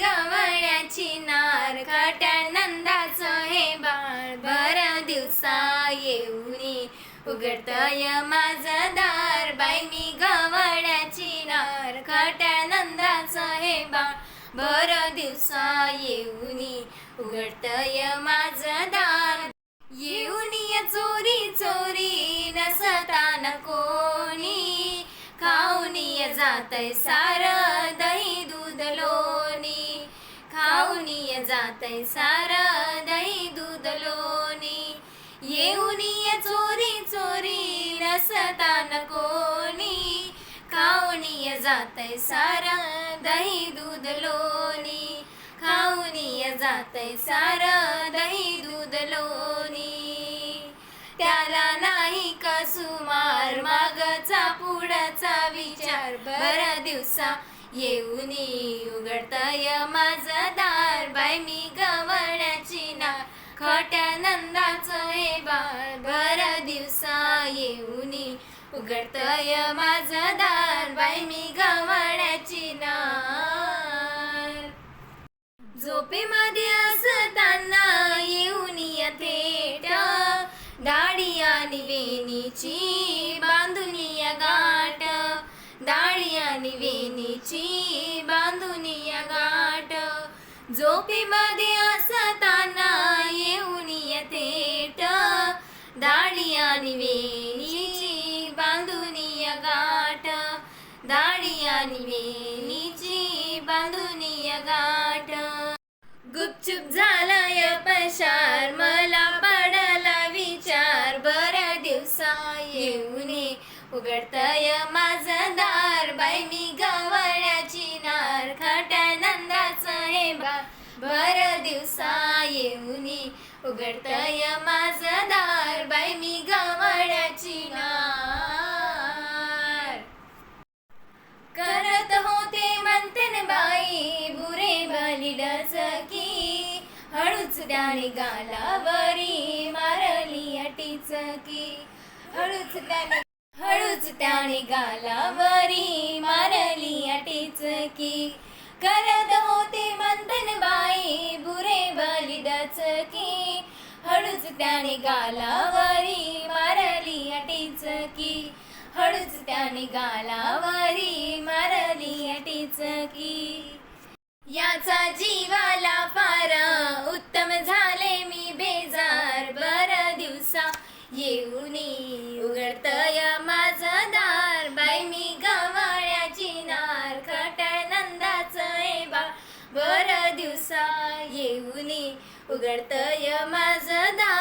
गवळ्याची नार काट्या नंदाचं हे बाळ. बरं दिवसा येऊनी उघडतय माझं दार. बाई मी गवळ्याची नार काट्या नंदाचं हे बाळ. बरं दिवसा येऊनी उघडतय माझं दार. येऊनी चोरी चोरी नसताना कोणी. खाऊनी जातय सार जातय सारा दही दूध लोणी येऊनी चोरी चोरी नसताना कोणी. खाऊनी जातय सारा दही दूध लोणी खाऊनी जातय सारा दही दूध लोणी त्याला नाही कसुमार मागचा पुढचा विचार. बरा दिवसा येऊनी उघडता माझं खोट्या नंदाचं हे बाळ भर दिवसा येऊनी उघडतय माझं दार. बाई मी गवाण्याची नार. झोपेमध्ये असताना येऊन थेट. दाढी आणि वेणीची बांधून या गाठ. दाढी आणि वेणीची बांधून या गाठ. झोपेमध्ये असताना दाढी आणि वेणीची बांधून या गाठ दाढी आणि वेणीची बांधून या गाठ गुपचूप झालाय पशार मला पडला विचार बऱ्या दिवसा येऊने उघडतय माझं दार बाई मी गवळ्याची नार खाट्या नंदाचं हे बा बर दिवसा येऊने उघडतय माझं दार बाई मी गवळ्याची नार. करत होते मंथन बाई बुरे बाली डचकी. हळूच त्याने गालावरी मारली अटीच की हळूच त्याने हळूच त्याने गालावरी मारली अटीच की करत होते त्याने गालावरी मारली अटीच की. हळूच त्याने गालावरी मारली अटीच की. याचा जीवाला पारा उत्तम झाले मी बेजार बर दिवसा. येऊनी उघडतय माझं दार. बाई मी गवाळ्याची नार. खटळ नंदाचं हे बा बर दिवसा येऊनी उघडतय दार.